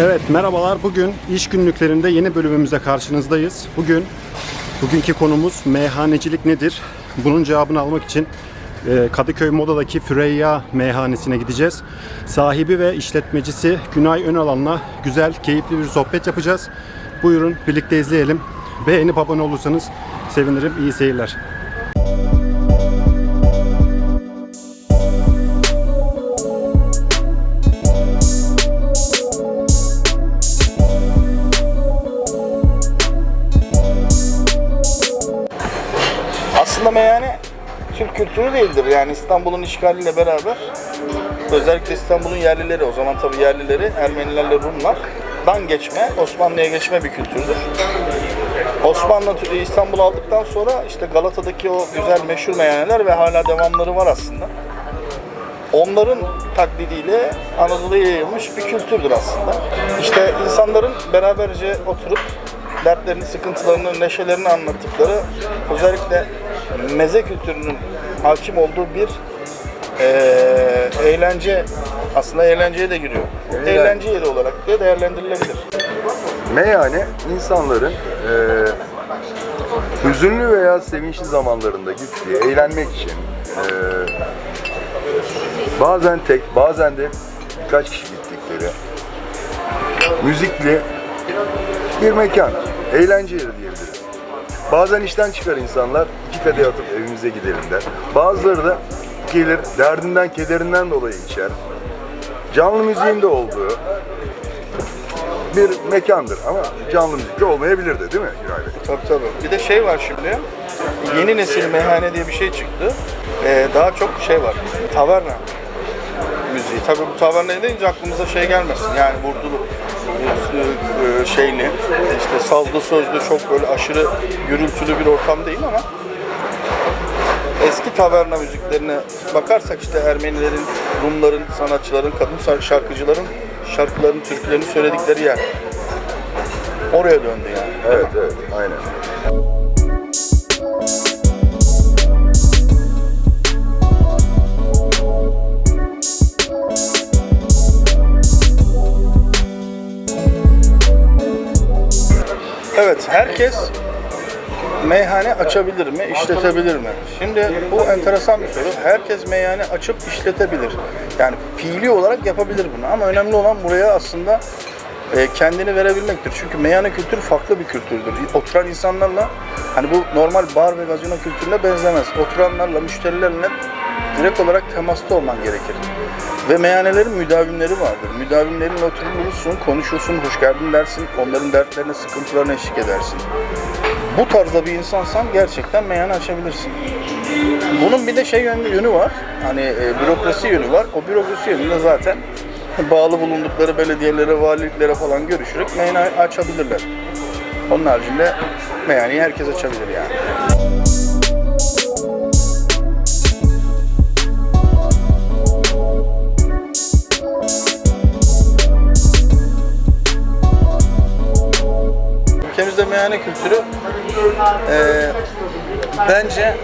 Evet merhabalar. Bugün iş günlüklerinde yeni bölümümüzde karşınızdayız. Bugün bugünkü konumuz meyhanecilik nedir? Bunun cevabını almak için e, Kadıköy Moda'daki Füreyya meyhanesine gideceğiz. Sahibi ve işletmecisi Günay Önalan'la güzel, keyifli bir sohbet yapacağız. Buyurun birlikte izleyelim. Beğenip abone olursanız sevinirim. İyi seyirler. Kültürü değildir. Yani İstanbul'un işgaliyle beraber özellikle İstanbul'un yerlileri, o zaman tabii yerlileri Ermenilerle Rumlardan geçme, Osmanlı'ya geçme bir kültürdür. Osmanlı İstanbul'u aldıktan sonra işte Galata'daki o güzel meşhur meyhaneler ve hala devamları var aslında. Onların taklidiyle Anadolu'ya yayılmış bir kültürdür aslında. İşte insanların beraberce oturup dertlerini, sıkıntılarını, neşelerini anlattıkları özellikle meze kültürünün hakim olduğu bir eee, eğlence aslında eğlenceye de giriyor. Eğlen- Eğlence yeri olarak da değerlendirilebilir. Meyhane insanların eee hüzünlü veya sevinçli zamanlarında gittiği, eğlenmek için eee, bazen tek, bazen de birkaç kişi gittikleri müzikli bir mekan, eğlence yeri diyebiliriz. Bazen işten çıkar insanlar, iki kadeh atıp evimize gidelim der. Bazıları da gelir, derdinden, kederinden dolayı içer. Canlı müziğin de olduğu, bir mekandır ama canlı müzik de olmayabilir de değil mi Güray Bey? Tabii tabii. Bir de şey var şimdi. Yeni nesil meyhane diye bir şey çıktı. Ee, daha çok şey var. Taverna müziği. Tabii bu taverna deyince aklımıza şey gelmesin. Yani vurdulu e, şeyli, işte sazlı sözlü çok böyle aşırı gürültülü bir ortam değil ama eski taverna müziklerine bakarsak işte Ermenilerin, Rumların, sanatçıların, kadın şarkıcıların şarkılarını, türkülerini söyledikleri yer. Oraya döndü yani. Evet evet aynen. Evet, herkes meyhane açabilir mi, işletebilir mi? Şimdi bu enteresan bir soru. Herkes meyhane açıp işletebilir. Yani fiili olarak yapabilir bunu. Ama önemli olan buraya aslında e, kendini verebilmektir. Çünkü meyhane kültürü farklı bir kültürdür. Oturan insanlarla, hani bu normal bar ve gazino kültürüne benzemez. Oturanlarla, müşterilerle direkt olarak temasta olman gerekir. Ve meyhanelerin müdavimleri vardır. Müdavimlerinle oturursun, konuşursun, hoş geldin dersin, onların dertlerine, sıkıntılarına eşlik edersin. Bu tarzda bir insansan gerçekten meyhane açabilirsin. Bunun bir de şey yönü var. Hani e, bürokrasi yönü var. O bürokrasi yönünde zaten bağlı bulundukları belediyelere, valiliklere falan görüşerek meyhane açabilirler. Onun haricinde meyhaneyi herkes açabilir yani. Meyhane kültürü e, bence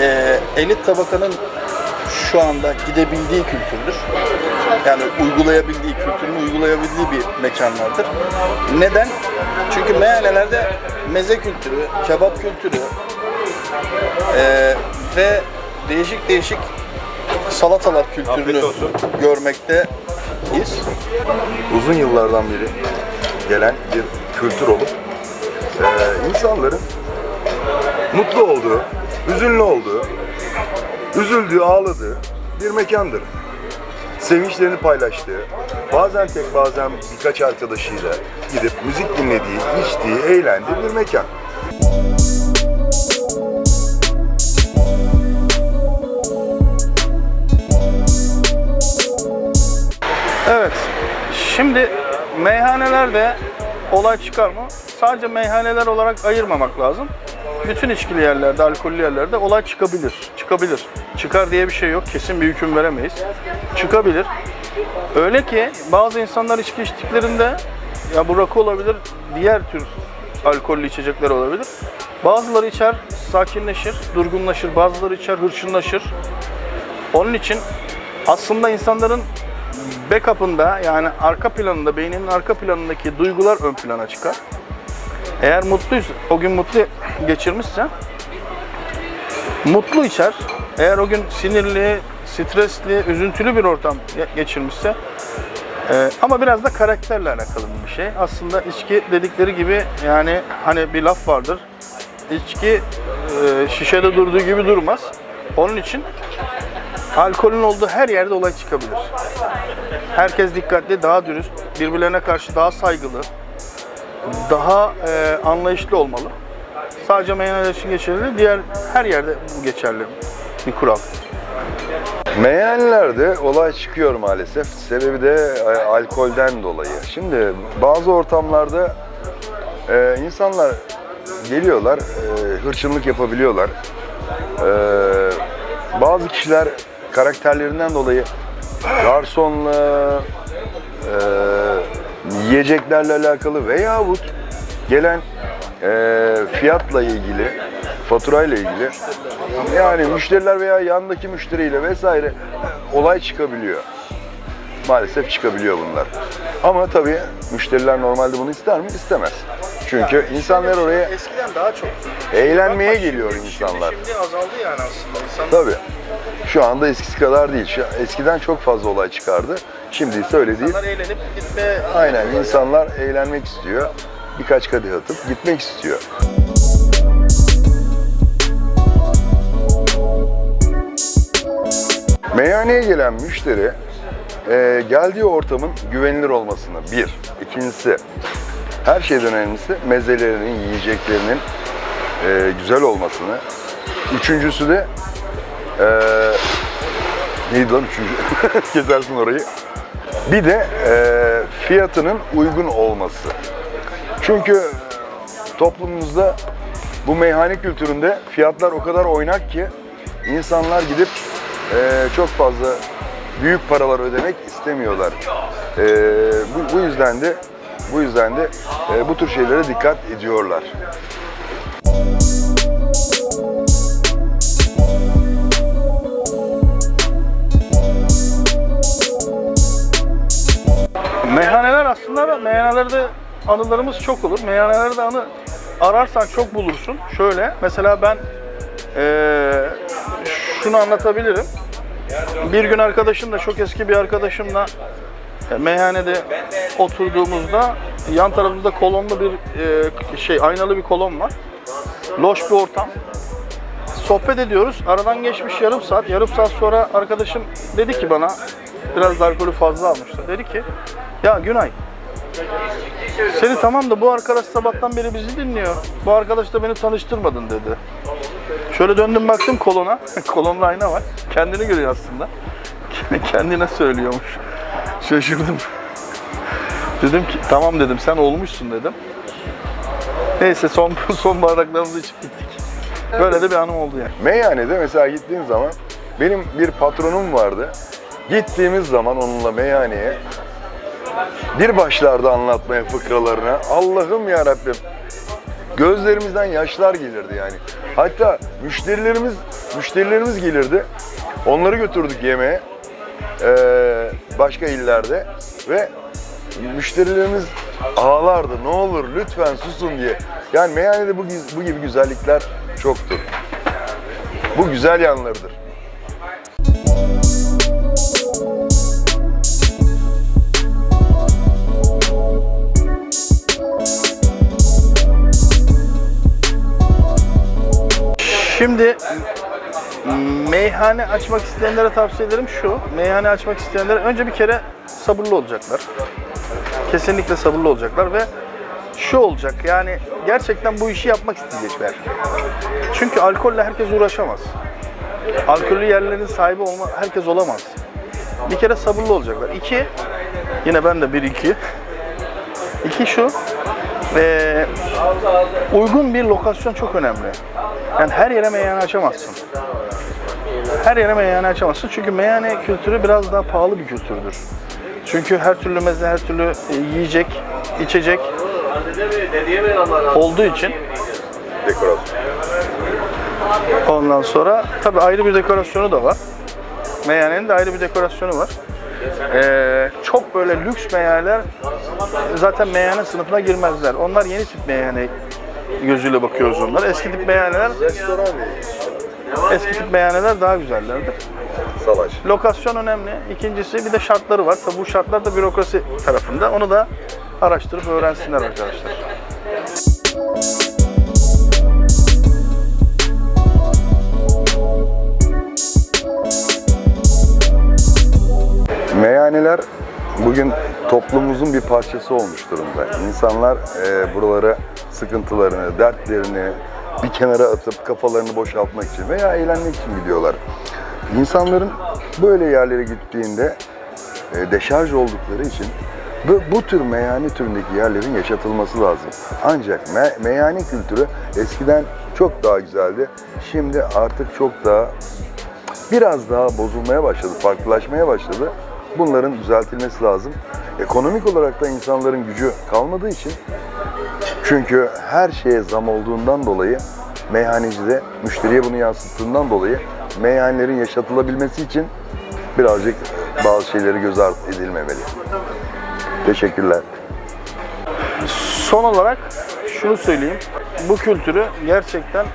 e, elit tabakanın şu anda gidebildiği kültürdür. Yani uygulayabildiği, kültürünü uygulayabildiği bir mekanlardır. Neden? Çünkü meyhanelerde meze kültürü, kebap kültürü e, ve değişik değişik salatalar kültürünü görmekteyiz. Uzun yıllardan beri gelen bir kültür olup eee, insanların mutlu olduğu, hüzünlü olduğu, üzüldüğü, ağladığı bir mekandır. Sevinçlerini paylaştığı, bazen tek bazen birkaç arkadaşıyla gidip müzik dinlediği, içtiği, eğlendiği bir mekan. Evet. Şimdi meyhanelerde olay çıkar mı? Sadece meyhaneler olarak ayırmamak lazım. Bütün içkili yerlerde, alkollü yerlerde olay çıkabilir. Çıkabilir. Çıkar diye bir şey yok. Kesin bir hüküm veremeyiz. Çıkabilir. Öyle ki bazı insanlar içki içtiklerinde ya bu rakı olabilir, diğer tür alkollü içecekler olabilir. Bazıları içer, sakinleşir, durgunlaşır. Bazıları içer, hırçınlaşır. Onun için aslında insanların backup'ında yani arka planında, beyninin arka planındaki duygular ön plana çıkar. Eğer mutluysa, o gün mutlu geçirmişse mutlu içer. Eğer o gün sinirli, stresli, üzüntülü bir ortam ge- geçirmişse e, ama biraz da karakterle alakalı bir şey. Aslında içki dedikleri gibi yani hani bir laf vardır. İçki e, şişede durduğu gibi durmaz. Onun için alkolün olduğu her yerde olay çıkabilir. Herkes dikkatli, daha dürüst, birbirlerine karşı daha saygılı, daha e, anlayışlı olmalı. Sadece meyhaneler için geçerli, diğer her yerde geçerli bir kural. Meyhanelerde olay çıkıyor maalesef. Sebebi de e, alkolden dolayı. Şimdi bazı ortamlarda e, insanlar geliyorlar, e, hırçınlık yapabiliyorlar. E, bazı kişiler karakterlerinden dolayı garsonla, e, yiyeceklerle alakalı veyahut gelen e, fiyatla ilgili, faturayla ilgili yani müşteriler veya yandaki müşteriyle vesaire olay çıkabiliyor. Maalesef çıkabiliyor bunlar. Ama tabii müşteriler normalde bunu ister mi? İstemez. Çünkü insanlar oraya Eskiden daha çok. eğlenmeye Şimdi- geliyor şimdi- insanlar. Şimdi, azaldı yani aslında. İnsanlar Tabii. Şu anda eskisi kadar değil. Şu- Eskiden çok fazla olay çıkardı. Şimdi ise öyle değil. İnsanlar eğlenip gitme Aynen insanlar eğlenmek istiyor. Birkaç kadeh atıp gitmek istiyor. Meyhaneye gelen müşteri e, geldiği ortamın güvenilir olmasını bir. İkincisi her şeyden önemlisi mezelerinin, yiyeceklerinin e, güzel olmasını. Üçüncüsü de e, neydi lan üçüncü? Gezersin orayı. Bir de e, fiyatının uygun olması. Çünkü toplumumuzda bu meyhane kültüründe fiyatlar o kadar oynak ki insanlar gidip e, çok fazla büyük paralar ödemek istemiyorlar. E, bu, bu yüzden de bu yüzden de e, bu tür şeylere dikkat ediyorlar. Anılarımız çok olur. Meyhanelerde anı ararsan çok bulursun. Şöyle mesela ben eee, şunu anlatabilirim. Bir gün arkadaşımla çok eski bir arkadaşımla e, meyhanede oturduğumuzda yan tarafımızda kolonlu bir e, şey aynalı bir kolon var. Loş bir ortam. Sohbet ediyoruz. Aradan geçmiş yarım saat. Yarım saat sonra arkadaşım dedi ki bana biraz da alkolü fazla almıştı. Dedi ki ya Günay seni tamam da bu arkadaş sabahtan beri bizi dinliyor. Bu arkadaş da beni tanıştırmadın dedi. Şöyle döndüm baktım kolona. Kolonda ayna var. Kendini görüyor aslında. Kendine söylüyormuş. Şaşırdım. Dedim ki tamam dedim sen olmuşsun dedim. Neyse son son bardaklarımızı içip gittik. Böyle de bir anım oldu yani. Meyhanede mesela gittiğim zaman benim bir patronum vardı. Gittiğimiz zaman onunla meyhaneye bir başlardı anlatmaya fıkralarını. Allah'ım ya Rabbim. Gözlerimizden yaşlar gelirdi yani. Hatta müşterilerimiz müşterilerimiz gelirdi. Onları götürdük yemeğe. Ee, başka illerde ve müşterilerimiz ağlardı. Ne olur lütfen susun diye. Yani meyhanede bu, bu gibi güzellikler çoktur. Bu güzel yanlarıdır. Şimdi meyhane açmak isteyenlere tavsiye ederim şu. Meyhane açmak isteyenler önce bir kere sabırlı olacaklar. Kesinlikle sabırlı olacaklar ve şu olacak yani gerçekten bu işi yapmak isteyecekler. Çünkü alkolle herkes uğraşamaz. Alkollü yerlerin sahibi olma herkes olamaz. Bir kere sabırlı olacaklar. İki, yine ben de bir iki. İki şu, eee, uygun bir lokasyon çok önemli. Yani her yere meyhane açamazsın. Her yere meyhane açamazsın çünkü meyhane kültürü biraz daha pahalı bir kültürdür. Çünkü her türlü meze, her türlü e, yiyecek, içecek olduğu için Dekorasyon. ondan sonra tabii ayrı bir dekorasyonu da var. Meyhanenin de ayrı bir dekorasyonu var. Ee, çok böyle lüks meyhaneler zaten meyhane sınıfına girmezler. Onlar yeni tip meyhane gözüyle bakıyoruz onlara. Eski tip meyhaneler, Restoran eski tip meyhaneler daha güzellerdir. Salaş. Lokasyon önemli. İkincisi bir de şartları var. Tabi bu şartlar da bürokrasi tarafında. Onu da araştırıp öğrensinler arkadaşlar. Meyhaneler bugün toplumumuzun bir parçası olmuş durumda. İnsanlar e, buralara sıkıntılarını, dertlerini bir kenara atıp kafalarını boşaltmak için veya eğlenmek için gidiyorlar. İnsanların böyle yerlere gittiğinde e, deşarj oldukları için bu, bu tür meyhane türündeki yerlerin yaşatılması lazım. Ancak me, meyhane kültürü eskiden çok daha güzeldi. Şimdi artık çok daha biraz daha bozulmaya başladı, farklılaşmaya başladı. Bunların düzeltilmesi lazım. Ekonomik olarak da insanların gücü kalmadığı için çünkü her şeye zam olduğundan dolayı meyhaneci de müşteriye bunu yansıttığından dolayı meyhanelerin yaşatılabilmesi için birazcık bazı şeyleri göz ardı edilmemeli. Teşekkürler. Son olarak şunu söyleyeyim. Bu kültürü gerçekten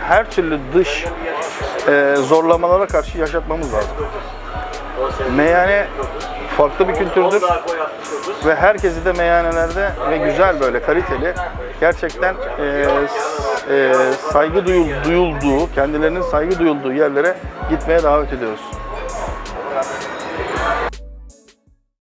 her türlü dış e, zorlamalara karşı yaşatmamız lazım. Meyhane farklı bir kültürdür ve herkesi de meyhanelerde ve güzel böyle kaliteli gerçekten e, e, saygı duyul- duyulduğu, kendilerinin saygı duyulduğu yerlere gitmeye davet ediyoruz.